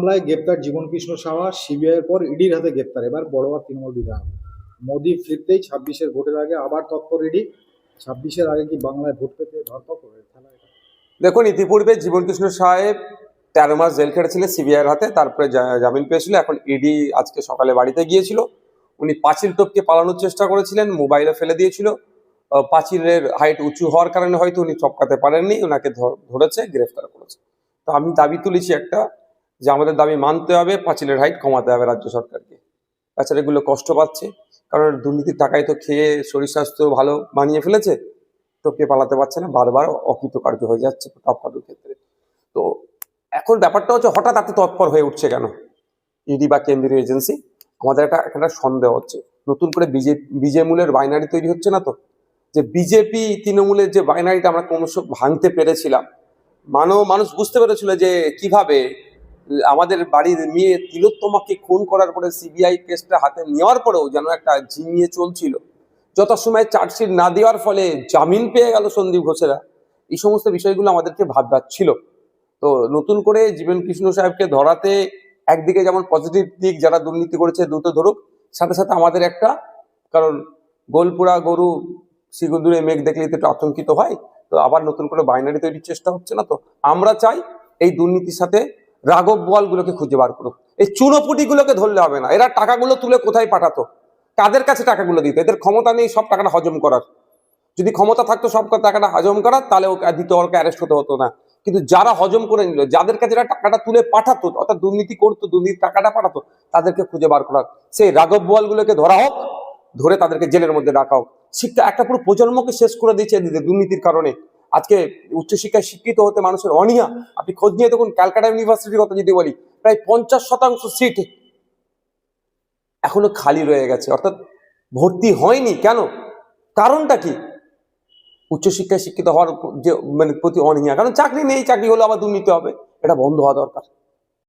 মামলায় গ্রেপ্তার জীবন কৃষ্ণ সাহা, সিবিআইয়ের পর ইডির হাতে গ্রেপ্তার। এবার বড়োয়া তৃণমূল বিধায়ক। মোদী ফিরতেই ছাব্বিশের ভোটের আগে আবার তৎপর ইডি। ছাব্বিশের আগে কি বাংলায় ভোট পেতে ধরপকড় দেখুন, ইতিপূর্বে জীবনকৃষ্ণ সাহেব তেরো মাস জেল খেটেছিলেন সিবিআইয়ের হাতে, তারপরে জামিন পেয়েছিল। এখন ইডি আজকে সকালে বাড়িতে গিয়েছিল। উনি পাঁচিল টপকে পালানোর চেষ্টা করেছিলেন মোবাইলে ফেলে দিয়েছিল। পাঁচিলের হাইট উঁচু হওয়ার কারণে হয়তো উনি চপকাতে পারেননি। ওনাকে ধর- ধরেছে, গ্রেফতার করেছে। তো আমি দাবি তুলেছি একটা যে আমাদের দাবি মানতে হবে, পাঁচিলের হাইট কমাতে হবে রাজ্য সরকারকে। তাছাড়া এগুলো কষ্ট পাচ্ছে, কারণ দুর্নীতির টাকায় তো খেয়ে শরীর স্বাস্থ্য ভালো বানিয়ে ফেলেছে টপকে পালাতে পারছে না, বারবার অকৃতকার্য হয়ে যাচ্ছে টপকানোর ক্ষেত্রে। তো এখন ব্যাপারটা হচ্ছে হঠাৎ এত তৎপর হয়ে উঠছে কেন? ইডি বা কেন্দ্রীয় এজেন্সি? আমাদের একটা একটা সন্দেহ হচ্ছে। নতুন করে বিজে বিজেমূলের বাইনারি তৈরি হচ্ছে না তো? যে বিজেপি তৃণমূলের যে বাইনারিটা আমরা ক্রমশ ভাঙতে পেরেছিলাম, মানব, মানুষ বুঝতে পেরেছিল যে কীভাবে আমাদের বাড়ির মেয়ে তিলোত্তমাকে খুন করার পরে সিবিআই কেসটা হাতে নেওয়ার পরেও যেন একটা ঝিমিয়ে চলছিল। যত সময় চার্জশিট না দেওয়ার ফলে জামিন পেয়ে গেল সন্দীপ ঘোষেরা। এই সমস্ত বিষয়গুলো আমাদেরকে ভাববার ছিল তো নতুন করে জীবন কৃষ্ণ সাহেবকে ধরাতে একদিকে যেমন পজিটিভ দিক যারা দুর্নীতি করেছে দ্রুত ধরুক, সাথে সাথে আমাদের একটা, কারণ গোলপুরা গরু শিগুদুরে মেঘ দেখলেই তো আতঙ্কিত হয়, তো আবার নতুন করে বাইনারি তৈরির চেষ্টা হচ্ছে না তো। আমরা চাই এই দুর্নীতির সাথে রাঘব বোয়ালগুলোকে খুঁজে বার করুক। এই চুনোপুটিগুলোকে ধরলে হবে না। এরা টাকাগুলো তুলে কোথায় পাঠাতো? কাদের কাছে টাকাগুলো দিত? এদের ক্ষমতা নেই সব টাকাটা হজম করার। যদি ক্ষমতা থাকতো সব টাকাটা হজম করার, তাহলে ওকে দিতে ওকে অ্যারেস্ট হতে হতো না। কিন্তু যারা হজম করে নিল, যাদের কাছে এরা টাকাটা তুলে পাঠাতো, অর্থাৎ দুর্নীতি করতো, দুর্নীতির টাকাটা পাঠাতো, তাদেরকে খুঁজে বার করা হোক। সেই রাঘব বোয়ালগুলোকে ধরা হোক, ধরে তাদেরকে জেলের মধ্যে রাখা হোক। শিক্ষা একটা পুরো প্রজন্মকে শেষ করে দিয়েছে দুর্নীতির কারণে। আজকে উচ্চশিক্ষায় শিক্ষিত হতে মানুষের অনীহা। আপনি খোঁজ নিয়ে দেখুন, ক্যালকাটা ইউনিভার্সিটির কথা যদি বলি, প্রায় পঞ্চাশ শতাংশ সিট এখনও খালি রয়ে গেছে। অর্থাৎ ভর্তি হয়নি। কেন? কারণটা কি? উচ্চশিক্ষায় শিক্ষিত হওয়ার যে মানে প্রতি অনীহা। কারণ চাকরি নেই, চাকরি হলে আবার দুর্নীতি হবে। এটা বন্ধ হওয়া দরকার।